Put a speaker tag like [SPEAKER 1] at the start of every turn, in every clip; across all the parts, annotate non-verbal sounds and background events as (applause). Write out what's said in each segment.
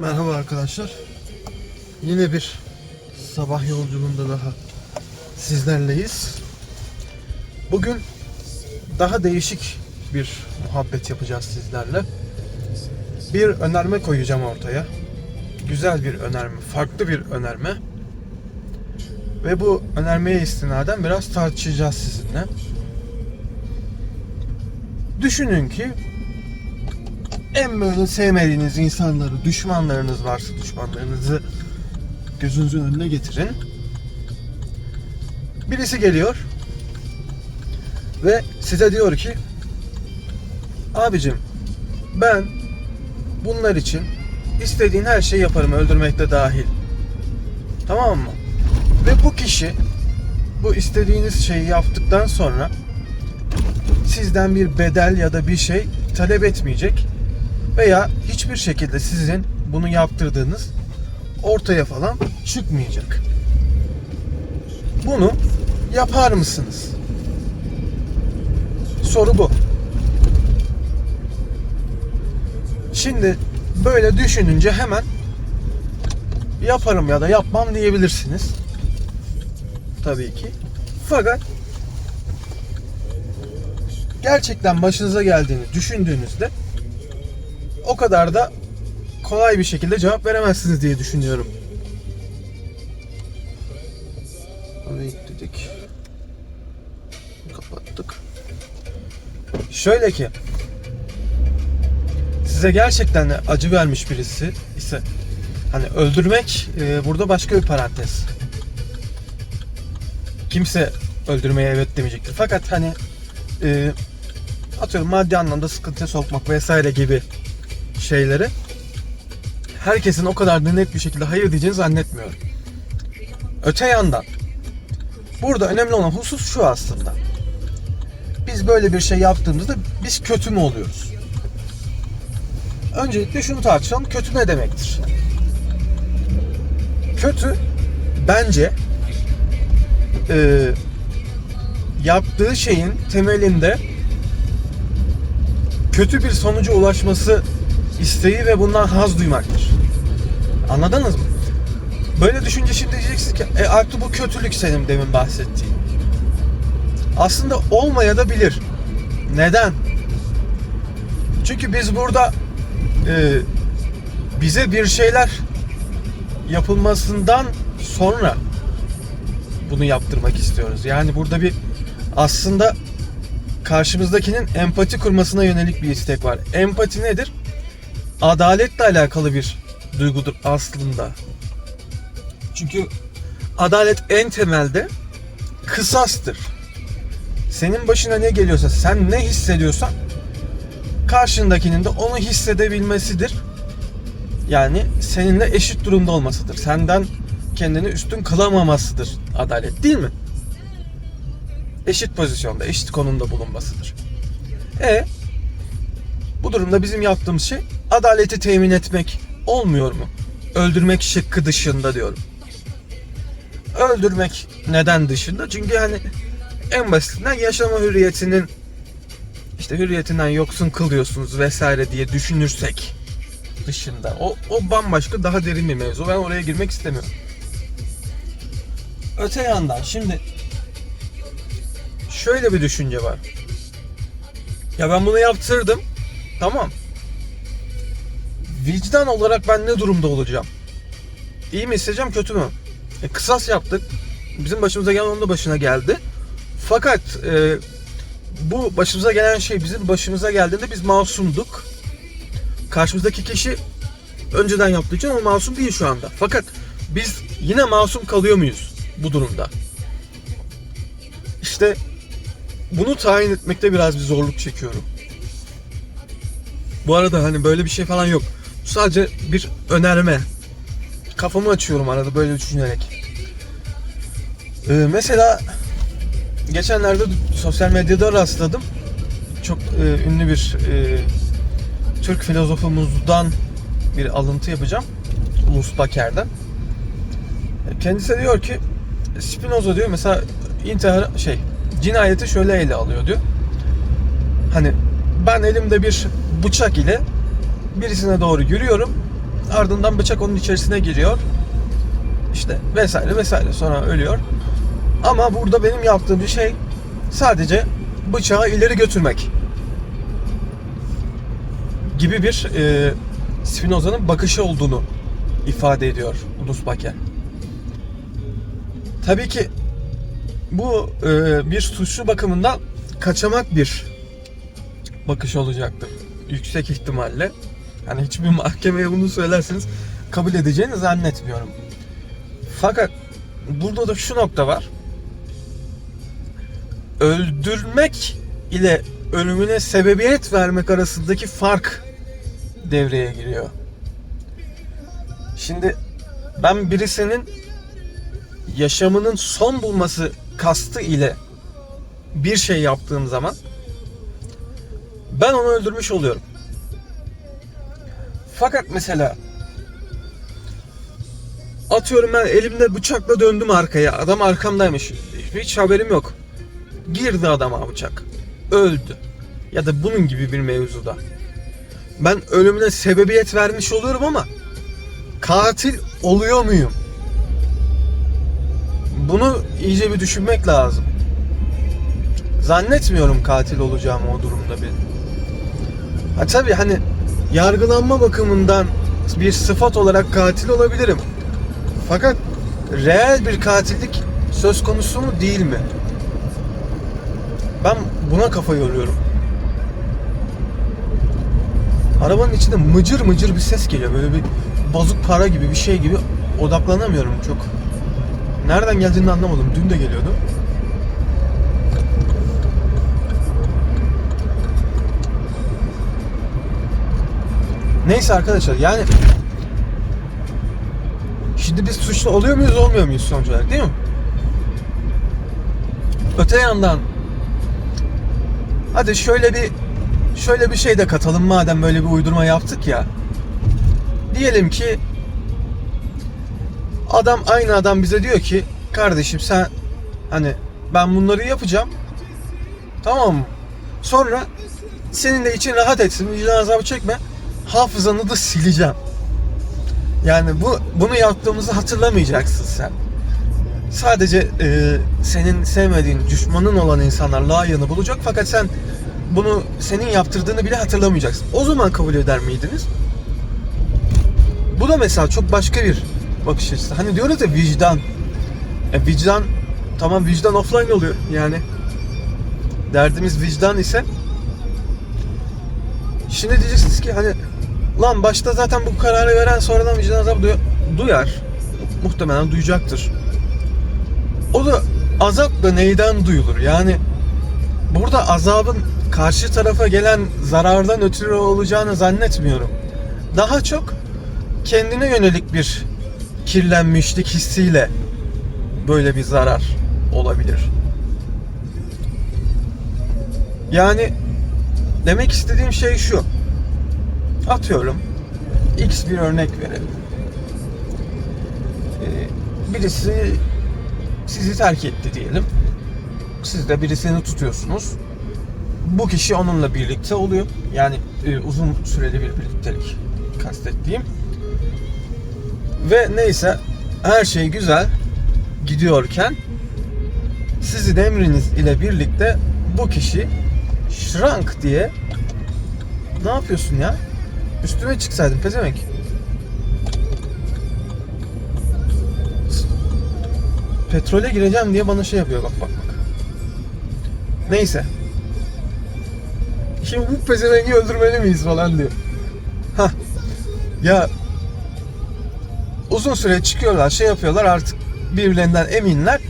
[SPEAKER 1] Merhaba arkadaşlar. Yine bir sabah yolculuğunda daha sizlerleyiz. Bugün daha değişik bir muhabbet yapacağız sizlerle. Bir önerme koyacağım ortaya. Güzel bir önerme, farklı bir önerme. Ve bu önermeye istinaden biraz tartışacağız sizinle. Düşünün ki en böyle sevmediğiniz insanları, düşmanlarınız varsa düşmanlarınızı gözünüzün önüne getirin. Birisi geliyor ve size diyor ki abicim ben bunlar için istediğin her şeyi yaparım öldürmek de dahil. Tamam mı? Ve bu kişi bu istediğiniz şeyi yaptıktan sonra sizden bir bedel ya da bir şey talep etmeyecek veya hiçbir şekilde sizin bunu yaptırdığınız ortaya falan çıkmayacak. Bunu yapar mısınız? Soru bu. Şimdi böyle düşününce hemen yaparım ya da yapmam diyebilirsiniz. Tabii ki. Fakat gerçekten başınıza geldiğini düşündüğünüzde o kadar da kolay bir şekilde cevap veremezsiniz diye düşünüyorum. Orayı dedik. Kapattık. Şöyle ki size gerçekten acı vermiş birisi ise hani öldürmek e, burada başka bir parantez. Kimse öldürmeye evet demeyecektir. Fakat hani e, atıyorum maddi anlamda sıkıntıya sokmak vesaire gibi şeyleri herkesin o kadar da net bir şekilde hayır diyeceğini zannetmiyorum. Öte yandan burada önemli olan husus şu aslında. Biz böyle bir şey yaptığımızda biz kötü mü oluyoruz? Öncelikle şunu tartışalım. Kötü ne demektir? Kötü bence e, yaptığı şeyin temelinde kötü bir sonuca ulaşması isteği ve bundan haz duymaktır. Anladınız mı? Böyle düşünce şimdi diyeceksiniz ki e artık bu kötülük senin demin bahsettiğin. Aslında olmaya da bilir. Neden? Çünkü biz burada e, bize bir şeyler yapılmasından sonra bunu yaptırmak istiyoruz. Yani burada bir aslında karşımızdakinin empati kurmasına yönelik bir istek var. Empati nedir? Adaletle alakalı bir duygudur aslında. Çünkü adalet en temelde kısastır. Senin başına ne geliyorsa, sen ne hissediyorsan karşındakinin de onu hissedebilmesidir. Yani seninle eşit durumda olmasıdır. Senden kendini üstün kılamamasıdır adalet değil mi? Eşit pozisyonda, eşit konumda bulunmasıdır. E bu durumda bizim yaptığımız şey adaleti temin etmek olmuyor mu? Öldürmek şıkkı dışında diyorum. Öldürmek neden dışında? Çünkü hani en basitinden yaşama hürriyetinin işte hürriyetinden yoksun kılıyorsunuz vesaire diye düşünürsek dışında. O, o bambaşka daha derin bir mevzu. Ben oraya girmek istemiyorum. Öte yandan şimdi şöyle bir düşünce var. Ya ben bunu yaptırdım. Tamam. Vicdan olarak ben ne durumda olacağım? İyi mi hissedeceğim kötü mü? E, kısas yaptık. Bizim başımıza gelen onun da başına geldi. Fakat e, bu başımıza gelen şey bizim başımıza geldiğinde biz masumduk. Karşımızdaki kişi önceden yaptığı için o masum değil şu anda. Fakat biz yine masum kalıyor muyuz bu durumda? İşte bunu tayin etmekte biraz bir zorluk çekiyorum. Bu arada hani böyle bir şey falan yok. Sadece bir önerme. Kafamı açıyorum arada böyle düşünerek. Ee, mesela geçenlerde sosyal medyada rastladım. Çok e, ünlü bir e, Türk filozofumuzdan bir alıntı yapacağım. Ulus Baker'den. Kendisi diyor ki Spinoza diyor mesela intihar şey cinayeti şöyle ele alıyor diyor. Hani ben elimde bir bıçak ile birisine doğru yürüyorum Ardından bıçak onun içerisine giriyor. İşte vesaire vesaire sonra ölüyor. Ama burada benim yaptığım bir şey sadece bıçağı ileri götürmek gibi bir e, Spinoza'nın bakışı olduğunu ifade ediyor Ulus. Tabii ki bu e, bir suçlu bakımından kaçamak bir bakış olacaktır. Yüksek ihtimalle. Hani hiçbir mahkemeye bunu söylerseniz kabul edeceğini zannetmiyorum. Fakat burada da şu nokta var. Öldürmek ile ölümüne sebebiyet vermek arasındaki fark devreye giriyor. Şimdi ben birisinin yaşamının son bulması kastı ile bir şey yaptığım zaman ben onu öldürmüş oluyorum. Fakat mesela atıyorum ben elimde bıçakla döndüm arkaya. Adam arkamdaymış. Hiç haberim yok. Girdi adama bıçak. Öldü. Ya da bunun gibi bir mevzuda. Ben ölümüne sebebiyet vermiş oluyorum ama katil oluyor muyum? Bunu iyice bir düşünmek lazım. Zannetmiyorum katil olacağımı o durumda bir. Ha tabii hani yargılanma bakımından bir sıfat olarak katil olabilirim. Fakat reel bir katillik söz konusu mu değil mi? Ben buna kafa yoruyorum. Arabanın içinde mıcır mıcır bir ses geliyor. Böyle bir bozuk para gibi bir şey gibi odaklanamıyorum çok. Nereden geldiğini anlamadım. Dün de geliyordu. Neyse arkadaşlar yani Şimdi biz suçlu oluyor muyuz olmuyor muyuz sonuç olarak değil mi? Öte yandan Hadi şöyle bir şöyle bir şey de katalım madem böyle bir uydurma yaptık ya. Diyelim ki adam aynı adam bize diyor ki kardeşim sen hani ben bunları yapacağım. Tamam mı? Sonra senin de için rahat etsin, vicdan azabı çekme. Hafızanı da sileceğim. Yani bu bunu yaptığımızı hatırlamayacaksın sen. Sadece e, senin sevmediğin, düşmanın olan insanlar layığını bulacak fakat sen bunu senin yaptırdığını bile hatırlamayacaksın. O zaman kabul eder miydiniz? Bu da mesela çok başka bir bakış açısı. Hani diyoruz ya vicdan. E, vicdan tamam vicdan offline oluyor yani. Derdimiz vicdan ise Şimdi diyeceksiniz ki hani lan başta zaten bu kararı veren sonradan vicdan azabı duy- duyar. Muhtemelen duyacaktır. O da azap da neyden duyulur? Yani burada azabın karşı tarafa gelen zarardan ötürü olacağını zannetmiyorum. Daha çok kendine yönelik bir kirlenmişlik hissiyle böyle bir zarar olabilir. Yani demek istediğim şey şu. Atıyorum X bir örnek verelim. Ee, Birisi sizi terk etti diyelim. Siz de birisini tutuyorsunuz. Bu kişi onunla birlikte oluyor. Yani e, uzun süreli bir birliktelik kastettiğim. Ve neyse her şey güzel gidiyorken sizin emriniz ile birlikte bu kişi şrank diye ne yapıyorsun ya? Üstüme çıksaydın pezevenk. Petrole gireceğim diye bana şey yapıyor bak bak bak. Neyse. Şimdi bu pezevengi öldürmeli miyiz falan diyor. Hah. Ya uzun süre çıkıyorlar şey yapıyorlar artık birbirlerinden eminler.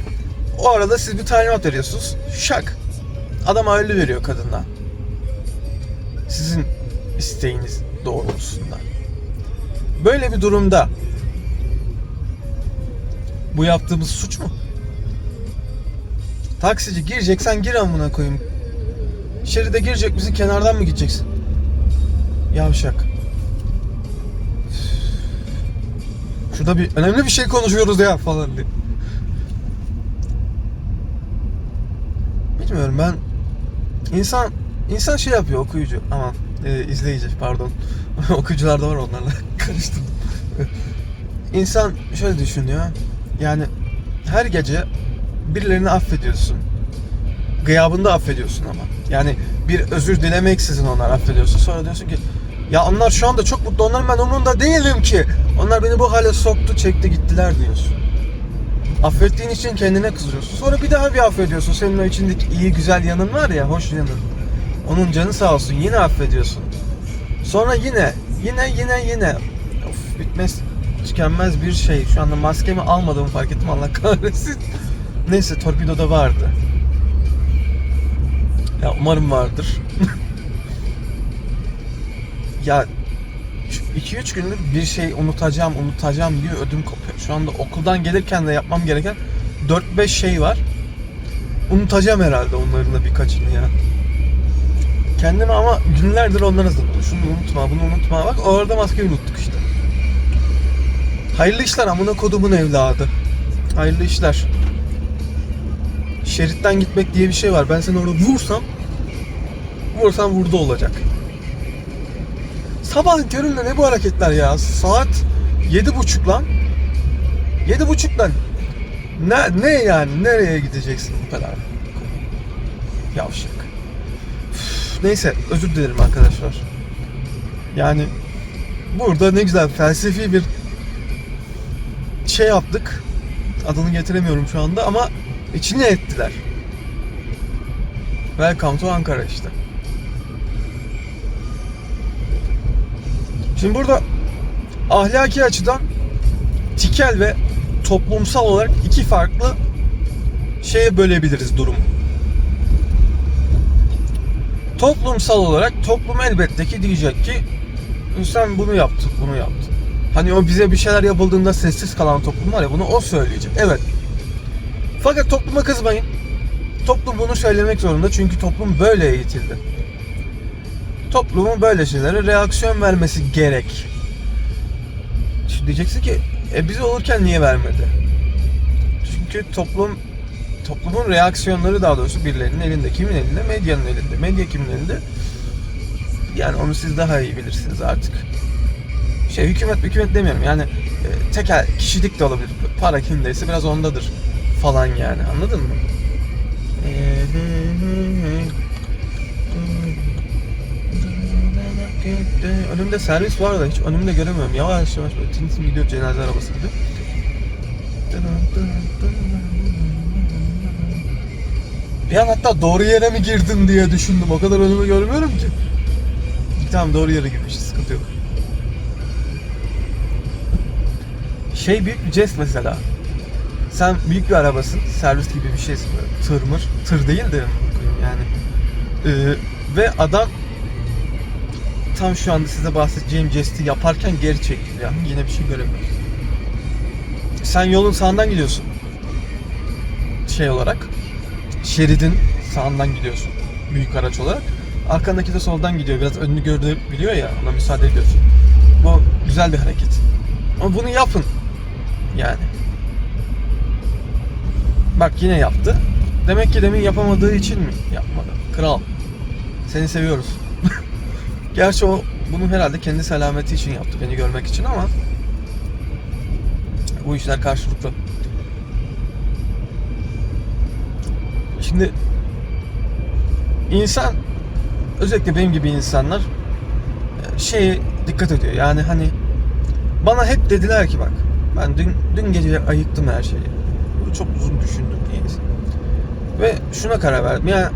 [SPEAKER 1] O arada siz bir talimat veriyorsunuz. Şak. Adam ayrılı veriyor kadından. Sizin isteğiniz doğrultusunda. Böyle bir durumda bu yaptığımız suç mu? Taksici gireceksen gir amına koyayım. Şeride girecek misin kenardan mı gideceksin? Yavşak. Şurada bir önemli bir şey konuşuyoruz ya falan diye. Bilmiyorum ben insan insan şey yapıyor okuyucu aman e, izleyici pardon (laughs) okuyucular da var onlarla (laughs) karıştırdım. İnsan şöyle düşünüyor. Yani her gece birilerini affediyorsun. Gıyabında affediyorsun ama. Yani bir özür dilemeksizin onları affediyorsun. Sonra diyorsun ki ya onlar şu anda çok mutlu. Onların ben umurunda değilim ki. Onlar beni bu hale soktu, çekti gittiler diyorsun. Affettiğin için kendine kızıyorsun. Sonra bir daha bir affediyorsun. Senin o içindeki iyi güzel yanın var ya, hoş yanın. Onun canı sağ olsun. Yine affediyorsun. Sonra yine, yine, yine, yine. Of bitmez, tükenmez bir şey. Şu anda maskemi almadığımı fark ettim. Allah kahretsin. Neyse torpidoda vardı. Ya umarım vardır. (laughs) ya 2-3 gündür bir şey unutacağım, unutacağım diye ödüm kopuyor. Şu anda okuldan gelirken de yapmam gereken 4-5 şey var. Unutacağım herhalde onların da birkaçını ya. Kendimi ama günlerdir ondan hazırladım. Şunu unutma, bunu unutma. Bak orada maskeyi unuttuk işte. Hayırlı işler amına kodumun evladı. Hayırlı işler. Şeritten gitmek diye bir şey var. Ben seni orada vursam vursam vurdu olacak. Sabah köründe ne bu hareketler ya? Saat yedi buçuk lan. Yedi buçuk lan. Ne, ne yani? Nereye gideceksin bu kadar? Yavşak. Neyse özür dilerim arkadaşlar. Yani burada ne güzel felsefi bir şey yaptık. Adını getiremiyorum şu anda ama içine ettiler. Welcome to Ankara işte. Şimdi burada ahlaki açıdan tikel ve toplumsal olarak iki farklı şeye bölebiliriz durumu. Toplumsal olarak toplum elbette ki diyecek ki sen bunu yaptın, bunu yaptın. Hani o bize bir şeyler yapıldığında sessiz kalan toplum var ya bunu o söyleyecek. Evet. Fakat topluma kızmayın. Toplum bunu söylemek zorunda çünkü toplum böyle eğitildi. Toplumun böyle şeylere reaksiyon vermesi gerek. Şimdi diyeceksin ki e bize olurken niye vermedi? Çünkü toplum toplumun reaksiyonları daha doğrusu birilerinin elinde. Kimin elinde? Medyanın elinde. Medya kimin elinde? Yani onu siz daha iyi bilirsiniz artık. Şey hükümet hükümet demiyorum yani e, tekel kişilik de olabilir. Para kimdeyse biraz ondadır falan yani anladın mı? Önümde servis var da hiç önümde göremiyorum. Yavaş yavaş böyle tin tin gidiyor cenaze arabası gibi. Bir an hatta doğru yere mi girdin diye düşündüm. O kadar önümü görmüyorum ki. Tamam doğru yere girmişiz. Sıkıntı yok. Şey büyük bir jest mesela. Sen büyük bir arabasın. Servis gibi bir şeysin böyle. Tır mır. Tır değil de yani. Ee, ve adam tam şu anda size bahsedeceğim jesti yaparken geri çekti ya. Yine bir şey göremiyorum. Sen yolun sağından gidiyorsun. Şey olarak. Şeridin sağından gidiyorsun. Büyük araç olarak. Arkandaki de soldan gidiyor. Biraz önünü görebiliyor ya. Ona müsaade ediyorsun. Bu güzel bir hareket. Ama bunu yapın. Yani. Bak yine yaptı. Demek ki demin yapamadığı için mi yapmadı? Kral. Seni seviyoruz. (laughs) Gerçi o bunu herhalde kendi selameti için yaptı. Beni görmek için ama bu işler karşılıklı. Şimdi insan özellikle benim gibi insanlar şeye dikkat ediyor. Yani hani bana hep dediler ki bak ben dün, dün gece ayıktım her şeyi. Çok uzun düşündüm niyeyse. Ve şuna karar verdim. Ya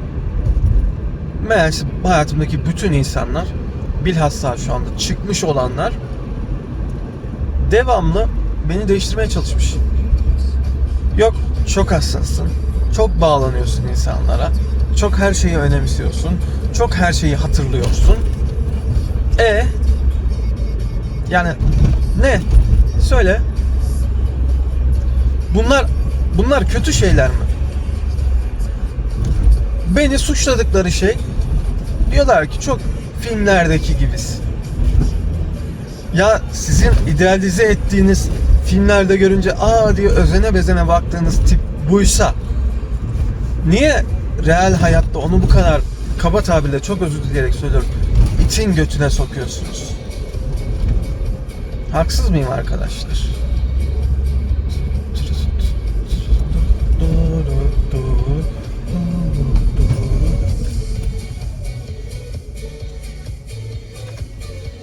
[SPEAKER 1] meğerse hayatımdaki bütün insanlar bilhassa şu anda çıkmış olanlar devamlı beni değiştirmeye çalışmış. Yok çok hassasın. Çok bağlanıyorsun insanlara. Çok her şeyi önemsiyorsun. Çok her şeyi hatırlıyorsun. E yani ne? Söyle. Bunlar bunlar kötü şeyler mi? Beni suçladıkları şey diyorlar ki çok filmlerdeki gibisin. Ya sizin idealize ettiğiniz filmlerde görünce aa diye özene bezene baktığınız tip buysa niye real hayatta onu bu kadar kaba tabirle çok özür dileyerek söylüyorum itin götüne sokuyorsunuz? Haksız mıyım arkadaşlar?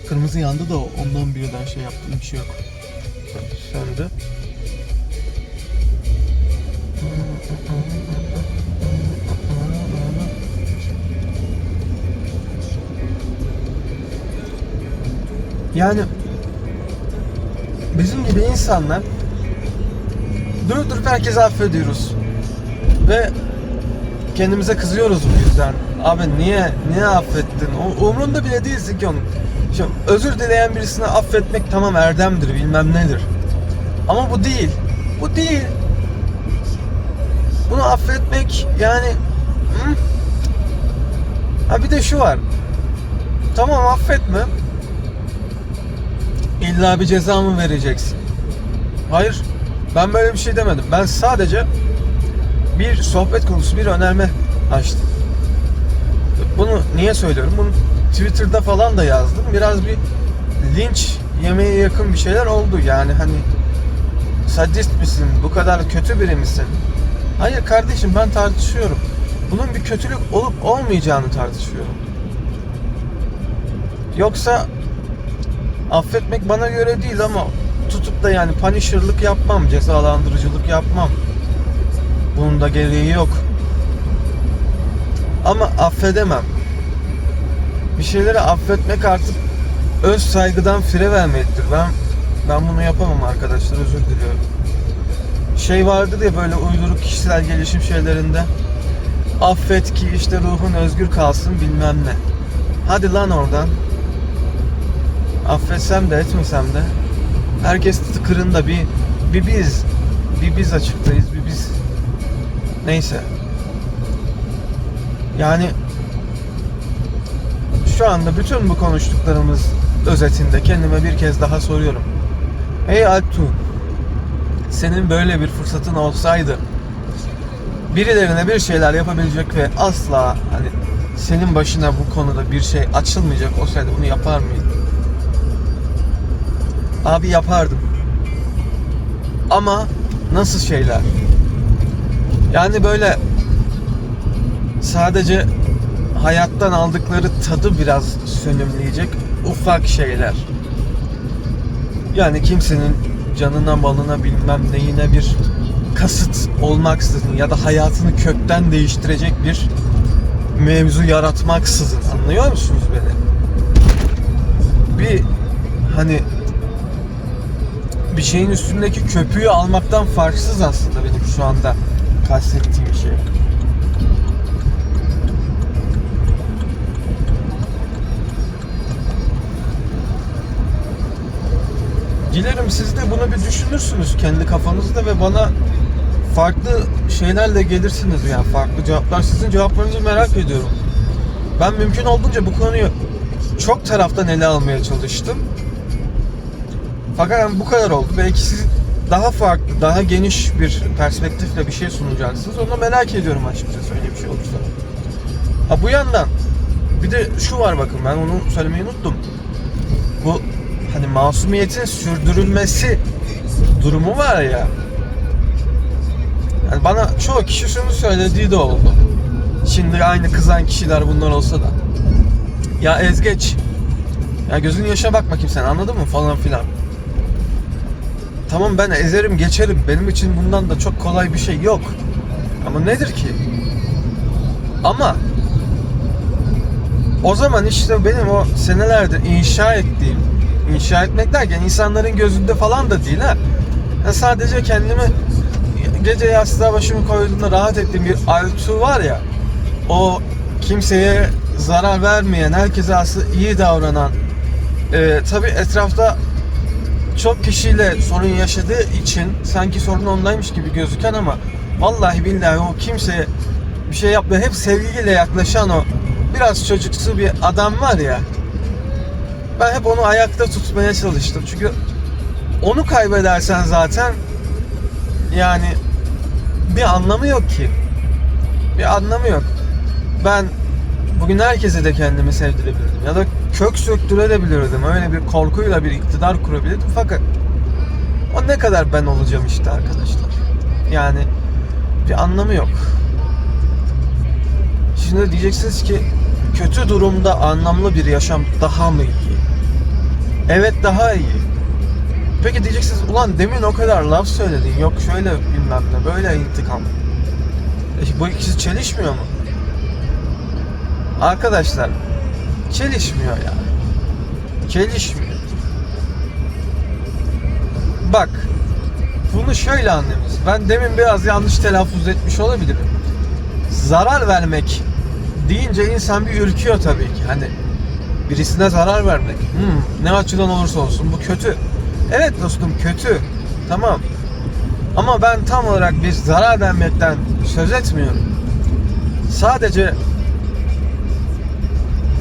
[SPEAKER 1] Kırmızı yandı da ondan birden şey yaptığım bir şey yok. Söndü. Yani bizim gibi insanlar durup durup herkesi affediyoruz. Ve kendimize kızıyoruz bu yüzden. Abi niye niye affettin? O umrunda bile değilsin ki onun. Şimdi özür dileyen birisini affetmek tamam erdemdir, bilmem nedir. Ama bu değil. Bu değil. Bunu affetmek yani hı? Ha bir de şu var. Tamam affetme. İlla bir ceza mı vereceksin? Hayır. Ben böyle bir şey demedim. Ben sadece bir sohbet konusu, bir önerme açtım. Bunu niye söylüyorum? Bunu Twitter'da falan da yazdım. Biraz bir linç yemeğe yakın bir şeyler oldu. Yani hani sadist misin? Bu kadar kötü biri misin? Hayır kardeşim ben tartışıyorum. Bunun bir kötülük olup olmayacağını tartışıyorum. Yoksa affetmek bana göre değil ama tutup da yani punisher'lık yapmam, cezalandırıcılık yapmam. Bunun da gereği yok. Ama affedemem. Bir şeyleri affetmek artık öz saygıdan fire vermektir. Ben ben bunu yapamam arkadaşlar özür diliyorum. Şey vardı diye böyle uyduruk kişisel gelişim şeylerinde affet ki işte ruhun özgür kalsın bilmem ne. Hadi lan oradan. Affetsem de etmesem de herkes tıkırında bir bir biz bir biz açıktayız bir biz neyse yani şu anda bütün bu konuştuklarımız özetinde kendime bir kez daha soruyorum. Ey Alptu senin böyle bir fırsatın olsaydı birilerine bir şeyler yapabilecek ve asla hani senin başına bu konuda bir şey açılmayacak olsaydı bunu yapar mıydın? Abi yapardım. Ama nasıl şeyler? Yani böyle sadece hayattan aldıkları tadı biraz sönümleyecek ufak şeyler. Yani kimsenin canına malına bilmem neyine bir kasıt olmaksızın ya da hayatını kökten değiştirecek bir mevzu yaratmaksızın anlıyor musunuz beni? Bir hani bir şeyin üstündeki köpüğü almaktan farksız aslında benim şu anda kastettiğim şey. Dilerim siz de bunu bir düşünürsünüz kendi kafanızda ve bana farklı şeylerle gelirsiniz yani farklı cevaplar. Sizin cevaplarınızı merak ediyorum. Ben mümkün olduğunca bu konuyu çok taraftan ele almaya çalıştım. Fakat yani bu kadar oldu. Belki siz daha farklı, daha geniş bir perspektifle bir şey sunacaksınız. Onu merak ediyorum açıkçası öyle bir şey olursa. Ha bu yandan bir de şu var bakın ben onu söylemeyi unuttum. Bu hani masumiyetin sürdürülmesi durumu var ya. Yani bana çoğu kişi şunu söylediği de oldu. Şimdi aynı kızan kişiler bunlar olsa da. Ya ezgeç. Ya gözün yaşa bak bakayım sen anladın mı falan filan. Tamam ben ezerim geçerim. Benim için bundan da çok kolay bir şey yok. Ama nedir ki? Ama o zaman işte benim o senelerdir inşa ettiğim, inşa etmek derken insanların gözünde falan da değil ha. Yani sadece kendimi gece yastığa başımı koyduğumda rahat ettiğim bir altu var ya. O kimseye zarar vermeyen, herkese aslında iyi davranan. Ee, tabii etrafta çok kişiyle sorun yaşadığı için sanki sorun ondaymış gibi gözüken ama vallahi billahi o kimseye bir şey yapmıyor. Hep sevgiyle yaklaşan o biraz çocuksu bir adam var ya. Ben hep onu ayakta tutmaya çalıştım. Çünkü onu kaybedersen zaten yani bir anlamı yok ki. Bir anlamı yok. Ben bugün herkese de kendimi sevdirebilirdim. Ya da kök söktürebilirdim. Öyle bir korkuyla bir iktidar kurabilirdim. Fakat o ne kadar ben olacağım işte arkadaşlar. Yani bir anlamı yok. Şimdi diyeceksiniz ki kötü durumda anlamlı bir yaşam daha mı iyi? Evet daha iyi. Peki diyeceksiniz ulan demin o kadar laf söyledin. Yok şöyle bilmem ne böyle intikam. E, bu ikisi çelişmiyor mu? Arkadaşlar çelişmiyor ya. Çelişmiyor. Bak bunu şöyle anlayınız. Ben demin biraz yanlış telaffuz etmiş olabilirim. Zarar vermek deyince insan bir ürküyor tabii ki. Hani birisine zarar vermek. Hmm, ne açıdan olursa olsun bu kötü. Evet dostum kötü. Tamam. Ama ben tam olarak bir zarar vermekten söz etmiyorum. Sadece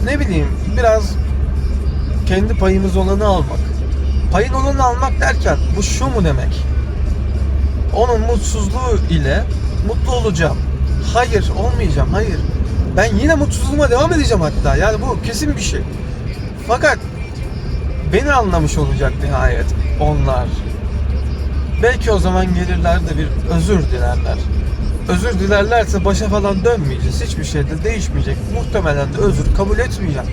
[SPEAKER 1] ne bileyim biraz kendi payımız olanı almak. Payın olanı almak derken bu şu mu demek? Onun mutsuzluğu ile mutlu olacağım. Hayır olmayacağım hayır. Ben yine mutsuzluğuma devam edeceğim hatta. Yani bu kesin bir şey. Fakat beni anlamış olacak nihayet onlar. Belki o zaman gelirler de bir özür dilerler. Özür dilerlerse başa falan dönmeyeceğiz. Hiçbir şey de değişmeyecek. Muhtemelen de özür kabul etmeyeceğim.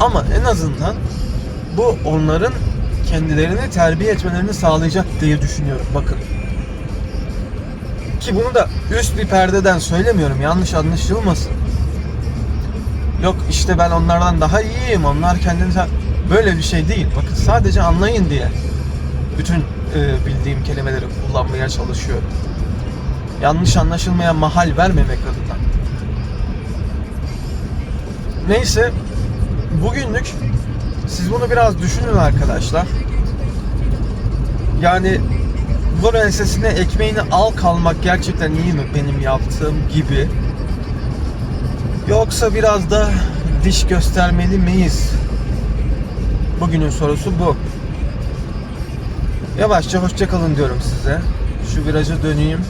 [SPEAKER 1] Ama en azından bu onların kendilerini terbiye etmelerini sağlayacak diye düşünüyorum. Bakın. Ki bunu da üst bir perdeden söylemiyorum. Yanlış anlaşılmasın. Yok işte ben onlardan daha iyiyim. Onlar kendini böyle bir şey değil. Bakın sadece anlayın diye bütün e, bildiğim kelimeleri kullanmaya çalışıyorum. Yanlış anlaşılmaya mahal vermemek adına. Neyse bugünlük siz bunu biraz düşünün arkadaşlar. Yani bu ensesine ekmeğini al kalmak gerçekten iyi mi benim yaptığım gibi? Yoksa biraz da diş göstermeli miyiz? Bugünün sorusu bu. Yavaşça hoşça kalın diyorum size. Şu viraja döneyim.